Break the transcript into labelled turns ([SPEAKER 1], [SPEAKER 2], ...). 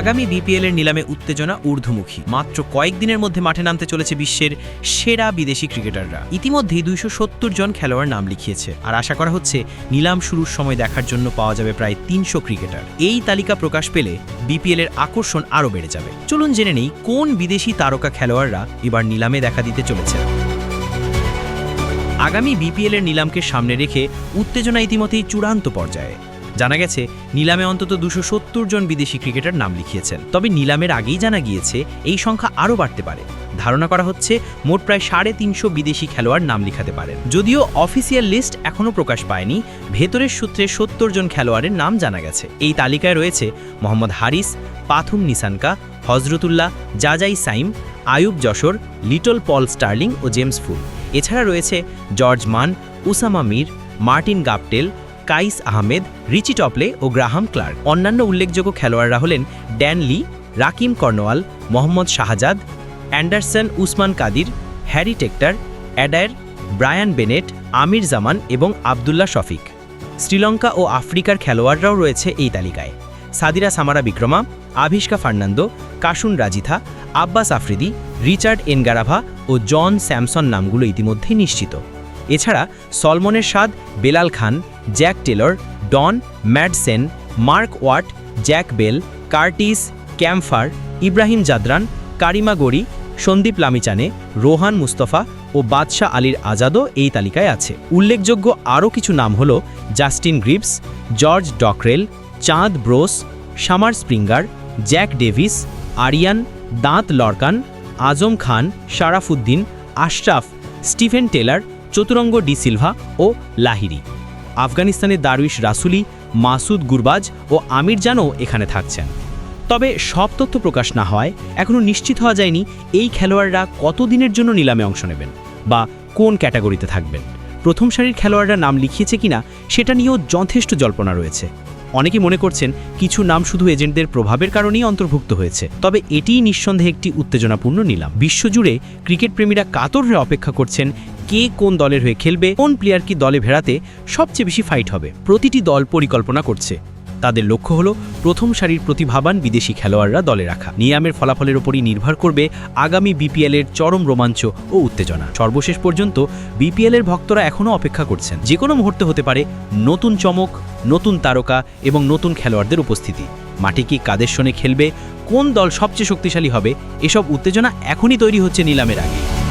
[SPEAKER 1] আগামী বিপিএল এর নিলামে উত্তেজনা ঊর্ধ্বমুখী। মাত্র কয়েকদিনের মধ্যে মাঠে নামতে চলেছে বিশ্বের সেরা বিদেশি ক্রিকেটাররা। ইতিমধ্যেই দুইশো সত্তর জন খেলোয়াড় নাম লিখিয়েছে। আর আশা করা হচ্ছে, নিলাম শুরুর সময় দেখার জন্য পাওয়া যাবে প্রায় তিনশো ক্রিকেটার। এই তালিকা প্রকাশ পেলে বিপিএল এর আকর্ষণ আরও বেড়ে যাবে। চলুন জেনে নেই, কোন বিদেশি তারকা খেলোয়াড়রা এবার নিলামে দেখা দিতে চলেছে। আগামী বিপিএল এর নিলামকে সামনে রেখে উত্তেজনা ইতিমধ্যেই চূড়ান্ত পর্যায়ে। জানা গেছে, নিলামে অন্তত দুশো সত্তর জন বিদেশি ক্রিকেটার নাম লিখিয়েছেন। তবে নিলামের আগেই জানা গিয়েছে, এই সংখ্যা আরও বাড়তে পারে। ধারণা করা হচ্ছে, মোট প্রায় সাড়ে তিনশো বিদেশি খেলোয়াড় নাম লিখাতে পারেন। যদিও অফিসিয়াল লিস্ট এখনও প্রকাশ পায়নি, ভেতরের সূত্রে সত্তর জন খেলোয়াড়ের নাম জানা গেছে। এই তালিকায় রয়েছে Mohammad Haris, Pathum Nissanka, Hazratullah, Zazai Saim, Ayub Jessore, Little Paul Stirling ও জেমস ফুল। এছাড়া রয়েছে জর্জ মান, Usama Mir, Martin Guptill Qais Ahmed, Reece Topley ও গ্রাহাম ক্লার্ক। অন্যান্য উল্লেখযোগ্য খেলোয়াড়রা হলেন Dan Lee, Rakheem Cornwall Mohammad Shahzad, Anderson Usman Qadir, Harry Tector, Adair Brian Bennett, Aamir Zaman এবং আবদুল্লাহ শফিক। শ্রীলঙ্কা ও আফ্রিকার খেলোয়াড়রাও রয়েছে এই তালিকায়। Sadeera Samarawickrama, Avishka Fernando Kasun Rajitha, Abbas Afridi, Richard Ngarava ও জন স্যামসন নামগুলো ইতিমধ্যেই নিশ্চিত। এছাড়া সলমনের স্বাদ Bilal Khan Jack Taylor, Don Madsen, Mark Watt, Jack Bell, Curtis Campher, Ibrahim Zadran, কারিমা গড়ি সন্দীপ লামিচানে, রোহান মুস্তফা ও বাদশাহ আলীর আজাদও এই তালিকায় আছে। উল্লেখযোগ্য আরও কিছু নাম হল জাস্টিন গ্রিপস জর্জ ডকরেল, চাঁদ bros, Shamar Springer, Jack Davies, Aryan, দাঁত Lorcan, Azam Khan Sharafuddin Ashraf, Stephen Taylor, Chaturanga de Silva ও লাহিরি। আফগানিস্তানের দারুইশ রাসুলি মাসুদ গুরবাজ ও আমির জানও এখানে থাকছেন। তবে সব তথ্য প্রকাশ না হয় এখনও নিশ্চিত হওয়া যায়নি এই খেলোয়াড়রা কতদিনের জন্য নিলামে অংশ নেবেন বা কোন ক্যাটাগরিতে থাকবেন। প্রথম সারির খেলোয়াড়রা নাম লিখিয়েছে কিনা সেটা নিয়েও যথেষ্ট জল্পনা রয়েছে। অনেকে মনে করছেন কিছু নাম শুধু এজেন্টদের প্রভাবের কারণেই অন্তর্ভুক্ত হয়েছে, তবে এটিই নিঃসন্দেহে একটি উত্তেজনাপূর্ণ নিলাম। বিশ্বজুড়ে ক্রিকেট প্রেমীরা কাতর হয়ে অপেক্ষা করছেন কে কোন দলের হয়ে খেলবে, কোন প্লেয়ার কি দলে ভেড়াতে সবচেয়ে বেশি ফাইট হবে। প্রতিটি দল পরিকল্পনা করছে। তাদের লক্ষ্য হলো প্রথম সারির প্রতিভাবান বিদেশি খেলোয়াড়রা দলে রাখা। নিয়ামের ফলাফলের ওপরই নির্ভর করবে আগামী বিপিএল এর চরম রোমাঞ্চ ও উত্তেজনা। সর্বশেষ পর্যন্ত বিপিএল এর ভক্তরা এখনও অপেক্ষা করছেন। যে কোনো মুহূর্তে হতে পারে নতুন চমক, নতুন তারকা এবং নতুন খেলোয়াড়দের উপস্থিতি। মাঠে কি কাদের শোনে খেলবে, কোন দল সবচেয়ে শক্তিশালী হবে, এসব উত্তেজনা এখনই তৈরি হচ্ছে নিলামের আগে।